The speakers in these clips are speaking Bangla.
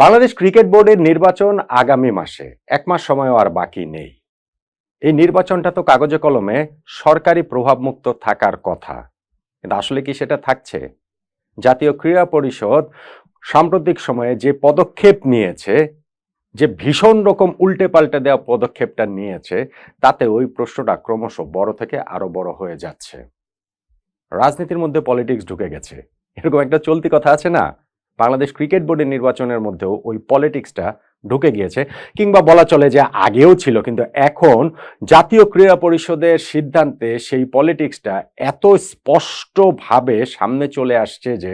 বাংলাদেশ ক্রিকেট বোর্ডের নির্বাচন আগামী মাসে। এক মাস সময়ও আর বাকি নেই। এই নির্বাচনটা তো কাগজে কলমে সরকারি প্রভাবমুক্ত থাকার কথা। কিন্তু আসলে কি সেটা থাকছে? জাতীয় ক্রীড়া পরিষদ সাম্প্রতিক সময়ে যে পদক্ষেপ নিয়েছে, যে ভীষণ রকম উল্টে পাল্টে দেওয়া পদক্ষেপটা নিয়েছে, তাতে ওই প্রশ্নটা ক্রমশ বড় থেকে আরও বড় হয়ে যাচ্ছে। রাজনীতির মধ্যে পলিটিক্স ঢুকে গেছে। এরকম একটা চলতি কথা আছে না? বাংলাদেশ ক্রিকেট বোর্ডের নির্বাচনের মধ্যেও ওই পলিটিক্সটা ঢুকে গিয়েছে, কিংবা বলা চলে যে আগেও ছিল, কিন্তু এখন জাতীয় ক্রীড়া পরিষদের সিদ্ধান্তে সেই পলিটিক্সটা এত স্পষ্টভাবে সামনে চলে আসছে যে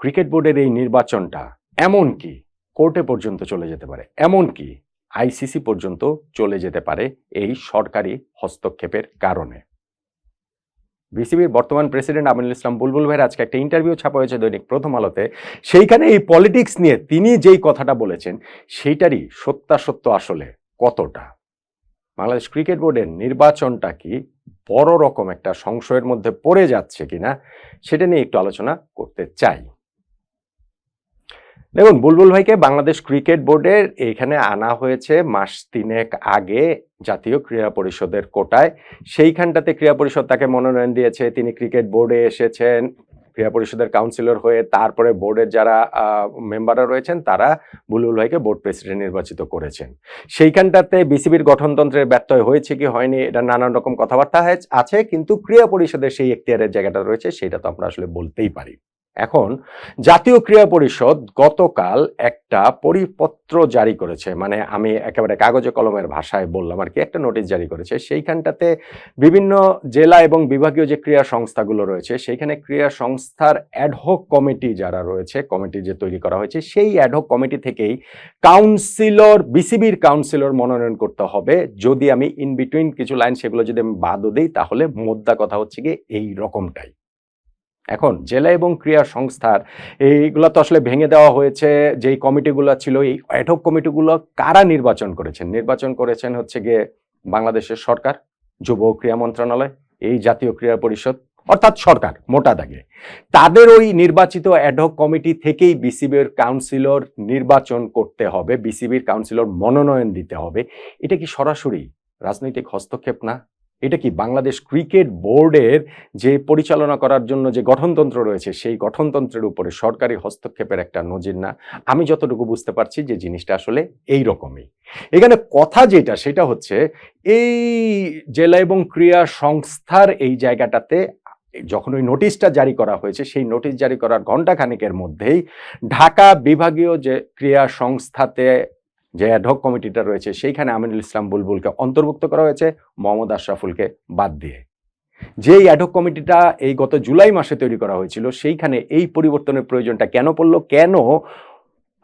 ক্রিকেট বোর্ডের এই নির্বাচনটা এমন কি? কোর্টে পর্যন্ত চলে যেতে পারে। এমন কি? আইসিসি পর্যন্ত চলে যেতে পারে এই সরকারি হস্তক্ষেপের কারণে। বিসিবির বর্তমান প্রেসিডেন্ট আমিনুল ইসলাম বুলবুল ভাইয়ের আজকে একটা ইন্টারভিউ ছাপা হয়েছে দৈনিক প্রথম আলোতে। সেইখানে এই পলিটিক্স নিয়ে তিনি যেই কথাটা বলেছেন, সেইটারই সত্যাসত্য আসলে কতটা? বাংলাদেশ ক্রিকেট বোর্ডের নির্বাচনটা কি বড় রকম একটা সংশয়ের মধ্যে পড়ে যাচ্ছে কিনা, সেটা নিয়ে একটু আলোচনা করতে চাই। দেখুন, বুলবুল ভাইকে বাংলাদেশ ক্রিকেট বোর্ডের এখানে আনা হয়েছে মাস তিনেক আগে জাতীয় ক্রীড়া পরিষদের কোটায়। সেইখানটাতে ক্রীড়া পরিষদ তাকে মনোনয়ন দিয়েছে। তিনি ক্রিকেট বোর্ডে এসেছেন, ক্রীড়া পরিষদের কাউন্সিলর হয়ে। তারপরে বোর্ডের যারা মেম্বাররা রয়েছেন, তারা বুলবুল ভাইকে বোর্ড প্রেসিডেন্ট নির্বাচিত করেছেন। সেইখানটাতে বিসিবির গঠনতন্ত্রের ব্যত্যয় হয়েছে কি হয়নি, এটা নানান রকম কথাবার্তা আছে, কিন্তু ক্রীড়া পরিষদের সেই এখতিয়ারের জায়গাটা রয়েছে, সেটা তো আমরা আসলে বলতেই পারি। এখন জাতীয় ক্রীড়া পরিষদ গতকাল একটা পরিপত্র জারি করেছে মানে আমি একেবারে কাগজে কলমের ভাষায় বললাম আর কি, একটা নোটিশ জারি করেছে। সেইখানটাতে বিভিন্ন জেলা এবং বিভাগীয় যে ক্রীড়া সংস্থাগুলো রয়েছে, সেইখানে ক্রীড়া সংস্থার অ্যাডহক কমিটি যারা রয়েছে কমিটি যে তৈরি করা হয়েছে, সেই অ্যাডহক কমিটি থেকেই কাউন্সিলর বিসিবির কাউন্সিলর মনোনয়ন করতে হবে। যদি আমি ইন বিটুইন কিছু লাইন সেগুলো যদি আমি বাদও দিই, তাহলে মোদ্দা কথা হচ্ছে গিয়ে এই রকমটাই। এখন জেলা এবং ক্রিয়া সংস্থার, এইগুলো তো আসলে ভেঙে দেওয়া হয়েছে, যেই কমিটিগুলো ছিল, এই অ্যাডহক কমিটিগুলো কারা নির্বাচন করেছেন? নির্বাচন করেছেন হচ্ছে গিয়ে বাংলাদেশের সরকার, যুব ক্রিয়া মন্ত্রণালয়, এই জাতীয় ক্রীড়া পরিষদ, অর্থাৎ সরকার, মোটা দাগে। তাদের ওই নির্বাচিত অ্যাডহক কমিটি থেকেই বিসিবির কাউন্সিলর নির্বাচন করতে হবে বিসিবির কাউন্সিলর মনোনয়ন দিতে হবে। এটা কি সরাসরি রাজনৈতিক হস্তক্ষেপ না? এটা কি বাংলাদেশ ক্রিকেট বোর্ডের যে পরিচালনা করার জন্য যে গঠনতন্ত্র রয়েছে, সেই গঠনতন্ত্রের উপরে সরকারি হস্তক্ষেপের একটা নজির না? আমি যতটুকু বুঝতে পারছি যে জিনিসটা আসলে এই রকমই এখানে কথা যেটা, সেটা হচ্ছে এই জেলা এবং ক্রিয়া সংস্থার এই জায়গাটাতে যখন ওই নোটিশটা জারি করা হয়েছে, সেই নোটিশ জারি করার ঘণ্টা খানিকের মধ্যেই ঢাকা বিভাগীয় যে ক্রিয়া সংস্থাতে যে অ্যাডহক কমিটিটা রয়েছে, সেইখানে আমিনুল ইসলাম বুলবুলকে অন্তর্ভুক্ত করা হয়েছে, মোহাম্মদ আশরাফুলকে বাদ দিয়ে। যেই অ্যাডহক কমিটিটা এই গত জুলাই মাসে তৈরি করা হয়েছিল, সেইখানে এই পরিবর্তনের প্রয়োজনটা কেন পড়ল? কেন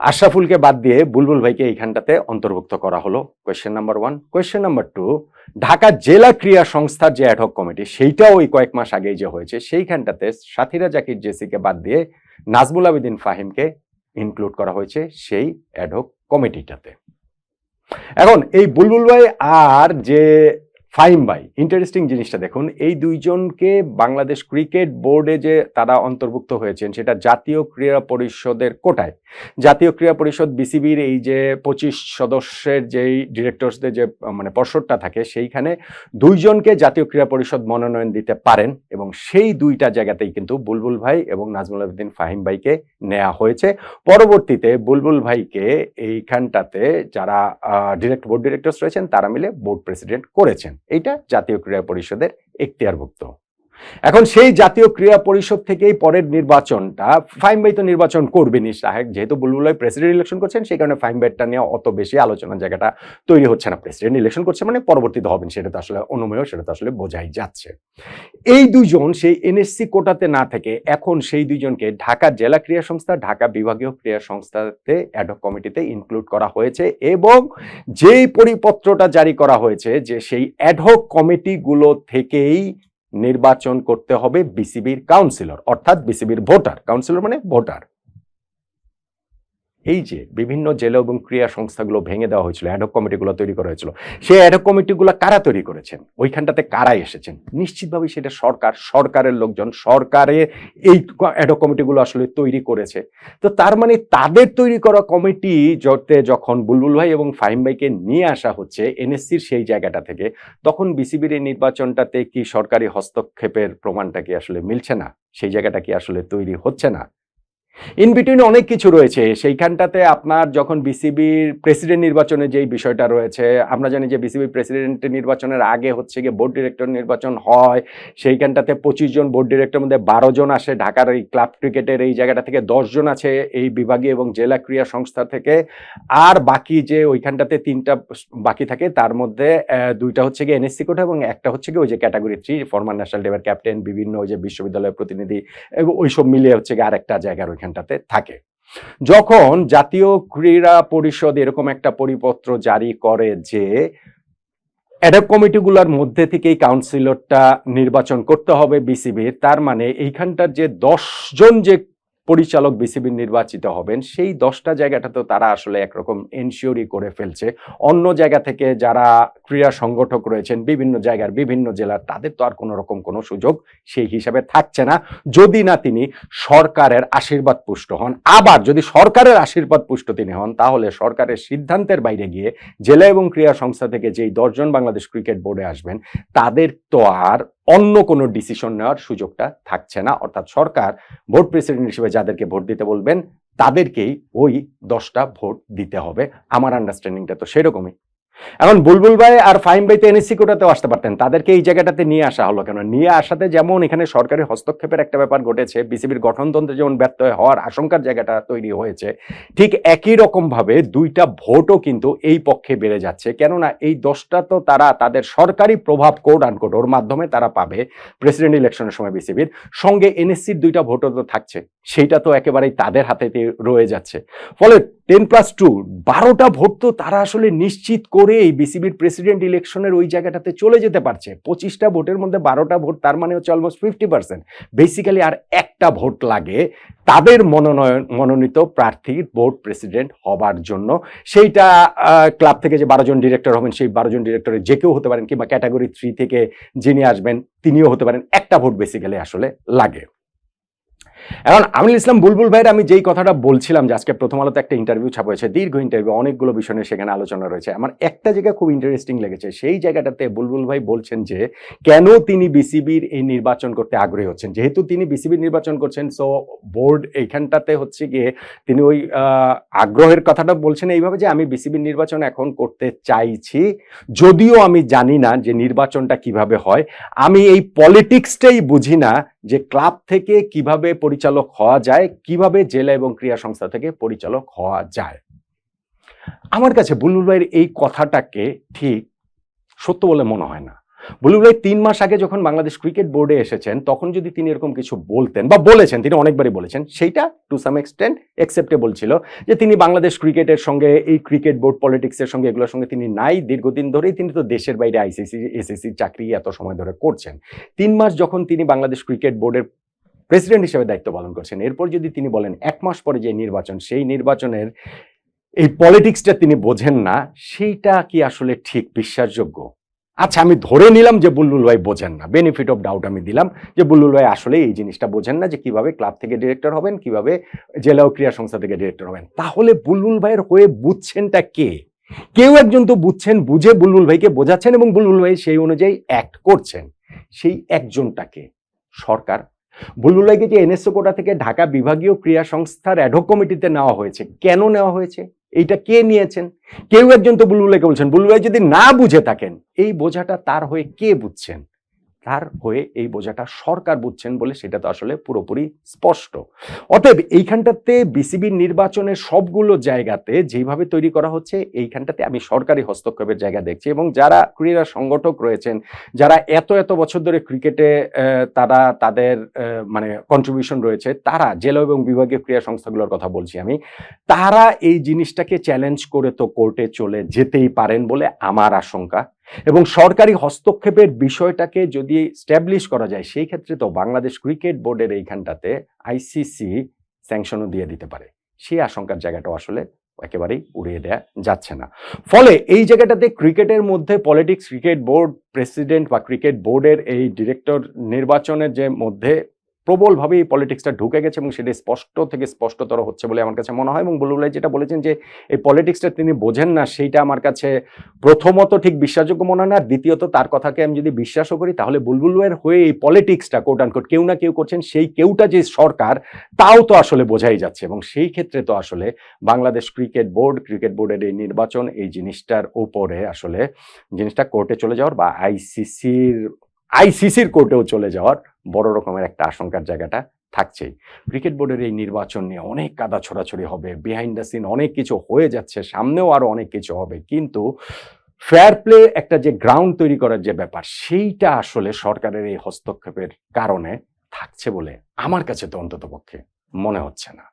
আশরাফুলকে বাদ দিয়ে বুলবুল ভাইকে এইখানটাতে অন্তর্ভুক্ত করা হলো? Question number one question number two Dhaka জেলা ক্রিয়া সংস্থার যে অ্যাডহক কমিটি সেইটাও ওই কয়েক মাস আগেই যে হয়েছে, সেইখানটাতে সাথীরা জাকির জেসিকে বাদ দিয়ে নাজমুল আবেদিন ফাহিমকে ইনক্লুড করা হয়েছে, সেই অ্যাডহক কমিটিটাতে। এখন এই বুলবুল ভাই আর যে ফাইম ভাই ইন্টারেস্টিং জিনিসটা দেখুন। এই দুইজনকে বাংলাদেশ ক্রিকেট বোর্ডে যে তারা অন্তর্ভুক্ত হয়েছেন, সেটা জাতীয় ক্রীড়া পরিষদের কোটায়। জাতীয় ক্রীড়া পরিষদ বিসিবির এই যে পঁচিশ সদস্যের যেই ডিরেক্টরসদের যে মানে পর্ষদটা থাকে, সেইখানে দুইজনকে জাতীয় ক্রীড়া পরিষদ মনোনয়ন দিতে পারেন এবং সেই দুইটা জায়গাতেই কিন্তু বুলবুল ভাই এবং নাজমুল আবেদিন ফাহিম ভাইকে নেওয়া হয়েছে। পরবর্তীতে বুলবুল ভাইকে এইখানটাতে যারা ডিরেক্ট বোর্ড ডিরেক্টরস রয়েছেন, তারা মিলে বোর্ড প্রেসিডেন্ট করেছেন। এইটা জাতীয় ক্রীড়া পরিষদের এখতিয়ারভুক্ত। এখন সেই জাতীয় ক্রীড়া পরিষদ থেকেই পরের নির্বাচনটা ফাইম বাই তো নির্বাচন করবেনি সাহেব যেহেতু বুলবুল ভাই প্রেসিডেন্ট ইলেকশন করছেন, সেই কারণে ফাইম বাইটটা নিয়ে অত বেশি আলোচনার জায়গাটা তৈরি হচ্ছে না। প্রেসিডেন্ট ইলেকশন করছে মানে পরবর্তীতে হবেন, সেটা তো আসলে অনুমেয়, সেটা তো আসলে বোঝাই যাচ্ছে। এই দুইজন সেই এনএসসি কোটাতে না থেকে এখন সেই দুজনকে ঢাকা জেলা ক্রীড়া সংস্থা, ঢাকা বিভাগীয় ক্রীড়া সংস্থাতে অ্যাডক কমিটিতে ইনক্লুড করা হয়েছে এবং যেই পরিপত্রটা জারি করা হয়েছে, যে সেই অ্যাডহক কমিটিগুলো থেকেই নির্বাচন করতে হবে বিসিবির কাউন্সিলর অর্থাৎ বিসিবির ভোটার কাউন্সিলর মানে ভোটার। এই যে বিভিন্ন জেলা এবং ক্রিয়া সংস্থাগুলো ভেঙে দেওয়া হয়েছিল অ্যাডক কমিটিগুলো তৈরি করা হয়েছিল, সেই অ্যাডক কমিটিগুলো কারা তৈরি করেছেন? ওইখানটাতে কারা এসেছেন? নিশ্চিতভাবে সেটা সরকার, সরকারের লোকজন, সরকারে এই অ্যাডক কমিটিগুলো আসলে তৈরি করেছে। তো তার মানে তাদের তৈরি করা কমিটি জতে যখন বুলবুল ভাই এবং ফাহিম ভাইকে নিয়ে আসা হচ্ছে এনএসসির সেই জায়গাটা থেকে, তখন বিসিবির এই নির্বাচনটাতে কি সরকারি হস্তক্ষেপের প্রমাণটা কি আসলে মিলছে না? সেই জায়গাটা কি আসলে তৈরি হচ্ছে না? ইন বিটুইন অনেক কিছু রয়েছে। সেইখানটাতে আপনার যখন বিসিবির প্রেসিডেন্ট নির্বাচনে যেই বিষয়টা রয়েছে, আমরা জানি যে বিসিবির প্রেসিডেন্ট নির্বাচনের আগে হচ্ছে গিয়ে বোর্ড ডিরেক্টর নির্বাচন হয়। সেইখানটাতে পঁচিশ জন বোর্ড ডিরেক্টর মধ্যে বারো জন আসে। ঢাকার এই ক্লাব ক্রিকেটের এই জায়গাটা থেকে জন আছে এই বিভাগীয় এবং জেলা ক্রীড়া সংস্থা থেকে। আর বাকি যে ওইখানটাতে তিনটা বাকি থাকে, তার মধ্যে দুইটা হচ্ছে গিয়ে এনএসসি কোটা এবং একটা হচ্ছে গিয়ে ওই যে ক্যাটাগরি থ্রি ফরমার ন্যাশনাল টিমের ক্যাপ্টেন বিভিন্ন ওই যে বিশ্ববিদ্যালয়ের প্রতিনিধি ওইসব মিলিয়ে হচ্ছে গিয়ে আরেকটা জায়গার ওইখানটাতে থাকে। যখন জাতীয় ক্রীড়া পরিষদ এরকম একটা পরিপত্র জারি করে যে অ্যাডাপ কমিটিগুলোর মধ্যে থেকেই কাউন্সিলরটা নির্বাচন করতে হবে বিসিবির, তার মানে এইখানটার যে দশজন যে পরিচালক বিসিবির নির্বাচিত হবেন, সেই দশটা জায়গাটা তো তারা আসলে একরকম এনশিওরই করে ফেলছে। অন্য জায়গা থেকে যারা ক্রীড়া সংগঠক রয়েছেন, বিভিন্ন জায়গার বিভিন্ন জেলার, তাদের তো আর কোনো রকম কোনো সুযোগ সেই হিসাবে থাকছে না। যদি না তিনি সরকারের আশীর্বাদ পুষ্ট হন, আবার যদি সরকারের আশীর্বাদ পুষ্ট তিনি হন, তাহলে সরকারের সিদ্ধান্তের বাইরে গিয়ে জেলা এবং ক্রীড়া সংস্থা থেকে যেই দশজন বাংলাদেশ ক্রিকেট বোর্ডে আসবেন, তাদের তো আর অন্য কোনো ডিসিশন নেওয়ার সুযোগটা থাকছে না। অর্থাৎ সরকার ভোট প্রেসিডেন্ট হিসেবে যাদেরকে ভোট দিতে বলবেন, তাদেরকেই ওই দশটা ভোট দিতে হবে। আমার আন্ডারস্ট্যান্ডিংটা তো সেরকমই। এখন বুলবুল ভাই আর ফাইম ভাই তো এনএসসি কোটাতেও আসতে পারতেন। তাদেরকে এই জায়গাটাতে নিয়ে আসা হলো কেন? নিয়ে আসাতে যেমন এখানে সরকারি হস্তক্ষেপের একটা ব্যাপার ঘটেছে, বিসিবির গঠনতন্ত্রে যেমন ব্যর্থ হওয়ার আশঙ্কার জায়গাটা তৈরি হয়েছে, ঠিক একই রকম ভাবে দুইটা ভোটও কিন্তু এই পক্ষে বেড়ে যাচ্ছে। কেননা এই দশটা তো তারা তাদের সরকারি প্রভাব কোড আনকোড ওর মাধ্যমে তারা পাবে প্রেসিডেন্ট ইলেকশনের সময় বিসিবির। সঙ্গে এনএসসির দুইটা ভোটও তো থাকছে। সেইটা তো একেবারেই তাদের হাতে রয়ে যাচ্ছে। ফলে টেন প্লাস টু বারোটা ভোট তো তারা আসলে নিশ্চিত করে এই বিসিবির প্রেসিডেন্ট ইলেকশনের ওই জায়গাটাতে চলে যেতে পারছে। পঁচিশটা ভোটের মধ্যে বারোটা ভোট, তার মানে হচ্ছে অলমোস্ট ফিফটি পার্সেন্ট বেসিক্যালি আর একটা ভোট লাগে তাদের মনোনয়ন, মনোনীত প্রার্থীর বোর্ড প্রেসিডেন্ট হবার জন্য। সেইটা ক্লাব থেকে যে বারোজন ডিরেক্টর হবেন, সেই বারো জন ডিরেক্টরের যে কেউ হতে পারেন কিংবা ক্যাটাগরি থ্রি থেকে যিনি আসবেন, তিনিও হতে পারেন। একটা ভোট বেসিক্যালি আসলে লাগে। এখন আমিনুল ইসলাম বুলবুল ভাইয়ের আমি যেই কথাটা বলছিলাম যে আজকে প্রথম আলোতে একটা ইন্টারভিউ ছাপা হয়েছে, দীর্ঘ ইন্টারভিউ অনেকগুলো বিষয় নিয়ে সেখানে আলোচনা রয়েছে। আমার একটা জায়গা খুব ইন্টারেস্টিং লেগেছে, সেই জায়গাটাতে বুলবুল ভাই বলছেন যে, কেন তিনি বিসিবির এই নির্বাচন করতে আগ্রহী হচ্ছেন? যেহেতু তিনি বিসিবির নির্বাচন করছেন সো বোর্ড এইখানটাতে হচ্ছে গিয়ে তিনি ওই আগ্রহের কথাটা বলছেন এইভাবে যে, আমি বিসিবির নির্বাচন এখন করতে চাইছি, যদিও আমি জানি না যে নির্বাচনটা কীভাবে হয়। আমি এই পলিটিক্সটাই বুঝি না যে ক্লাব থেকে কীভাবে পরিচালক হওয়া যায়, কীভাবে জেলা এবং ক্রিয়া সংস্থা থেকে পরিচালক হওয়া যায়। আমার কাছে বুলবুল ভাইয়ের এই কথাটাকে ঠিক সত্য বলে মনে হয় না। বুলবুল ভাই, তিন মাস আগে যখন বাংলাদেশ ক্রিকেট বোর্ডে এসেছেন, তখন যদি তিনি এরকম কিছু বলতেন বা বলেছেন, তিনি অনেকবারই বলেছেন, সেইটা টু সাম এক্সটেন্ট অ্যাকসেপ্টেবল ছিল যে তিনি বাংলাদেশ ক্রিকেটের সঙ্গে, এই ক্রিকেট বোর্ড পলিটিক্সের সঙ্গে, এগুলোর সঙ্গে তিনি নাই। দীর্ঘদিন ধরেই তিনি তো দেশের বাইরে আইসিসি এসএসসি চাকরি এত সময় ধরে করছেন। তিন মাস যখন তিনি বাংলাদেশ ক্রিকেট বোর্ডের প্রেসিডেন্ট হিসেবে দায়িত্ব পালন করছেন, এরপর যদি তিনি বলেন এক মাস পরে যে নির্বাচন, সেই নির্বাচনের এই পলিটিক্সটা তিনি বোঝেন না, সেইটা কি আসলে ঠিক বিশ্বাসযোগ্য? আচ্ছা আমি ধরে নিলাম যে বুল্লুল ভাই বোঝেন না। বেনিফিট অফ ডাউট আমি দিলাম যে বুল্লুল ভাই আসলে এই জিনিসটা বোঝেন না যে কীভাবে ক্লাব থেকে ডিরেক্টর হবেন, কীভাবে জেলা ও ক্রীড়া সংস্থা থেকে ডিরেক্টর হবেন। তাহলে বুল্লুল ভাইয়ের হয়ে বুঝছেনটা কে? কেউ একজন তো বুঝছেন, বুঝে বুলবুল ভাইকে বোঝাচ্ছেন এবং বুলবুল ভাই সেই অনুযায়ী অ্যাক্ট করছেন। সেই একজনটাকে সরকার বুলবুল ভাইকে যে এনএসও কোটা থেকে ঢাকা বিভাগীয় ক্রীড়া সংস্থার অ্যাডহক কমিটিতে নেওয়া হয়েছে। কেন নেওয়া হয়েছে? এইটা কে নিয়েছেন? কেউ একজন তো বুলবুলাকে বলছেন। বুলবুলাই যদি না বুঝে থাকেন, এই বোঝাটা তার হয়ে কে বুঝছেন? তার হয়ে এই বোঝাটা সরকার বুঝছেন বলে সেটা তো আসলে পুরোপুরি স্পষ্ট। অতএব এইখানটাতে বিসিবির নির্বাচনের সবগুলো জায়গাতে যেভাবে তৈরি করা হচ্ছে, এইখানটাতে আমি সরকারি হস্তক্ষেপের জায়গা দেখছি এবং যারা ক্রীড়া সংগঠক রয়েছেন, যারা এত এত বছর ধরে ক্রিকেটে তারা তাদের মানে কন্ট্রিবিউশন রয়েছে, তারা জেলা এবং বিভাগীয় ক্রীড়া সংস্থাগুলোর কথা বলছি আমি, তারা এই জিনিসটাকে চ্যালেঞ্জ করে তো কোর্টে চলে যেতেই পারেন বলে আমার আশঙ্কা। এবং সরকারি হস্তক্ষেপের বিষয়টাকে যদি স্ট্যাবলিশ করা যায়, সেই ক্ষেত্রে তো বাংলাদেশ ক্রিকেট বোর্ডের এইখানটাতে আইসিসি স্যাংশনও দিয়ে দিতে পারে। সেই আশঙ্কার জায়গাটাও আসলে একেবারেই উড়িয়ে দেয়া যাচ্ছে না। ফলে এই জায়গাটাতে ক্রিকেটের মধ্যে পলিটিক্স ক্রিকেট বোর্ড প্রেসিডেন্ট বা ক্রিকেট বোর্ডের এই ডিরেক্টর নির্বাচনের যে মধ্যে প্রবলভাবে এই পলিটিক্সটা ঢুকে গেছে এবং সেটা স্পষ্ট থেকে স্পষ্টতর হচ্ছে বলে আমার কাছে মনে হয় এবং বুলবুল যেটা বলেছেন যে এই পলিটিক্সটা তিনি বোঝেন না, সেইটা আমার কাছে প্রথমত ঠিক বিশ্বাসযোগ্য মনে হয় না, দ্বিতীয়ত তার কথাকে আমি যদি বিশ্বাসও করি, তাহলে বুলবুল ভাইয়ের হয়ে এই পলিটিক্সটা কোট আনকোট কেউ না কেউ করছেন, সেই কেউটা যে সরকার, তাও তো আসলে বোঝাই যাচ্ছে এবং সেই ক্ষেত্রে তো আসলে বাংলাদেশ ক্রিকেট বোর্ড ক্রিকেট বোর্ডের এই নির্বাচন এই জিনিসটার ওপরে আসলে জিনিসটা কোর্টে চলে যাওয়ার বা আইসিসির আইসিসির কোর্টেও চলে যাওয়ার বড় রকমের একটা আশঙ্কার জায়গাটা থাকছেই। ক্রিকেট বোর্ডের এই নির্বাচন নিয়ে অনেক কাদা ছড়াছড়ি হবে বিহাইন্ড দ্য সিন অনেক কিছু হয়ে যাচ্ছে, সামনেও আরও অনেক কিছু হবে, কিন্তু ফেয়ার প্লে একটা যে গ্রাউন্ড তৈরি করার যে ব্যাপার, সেইটা আসলে সরকারের এই হস্তক্ষেপের কারণে থাকছে বলে আমার কাছে তো অন্তত পক্ষে মনে হচ্ছে না।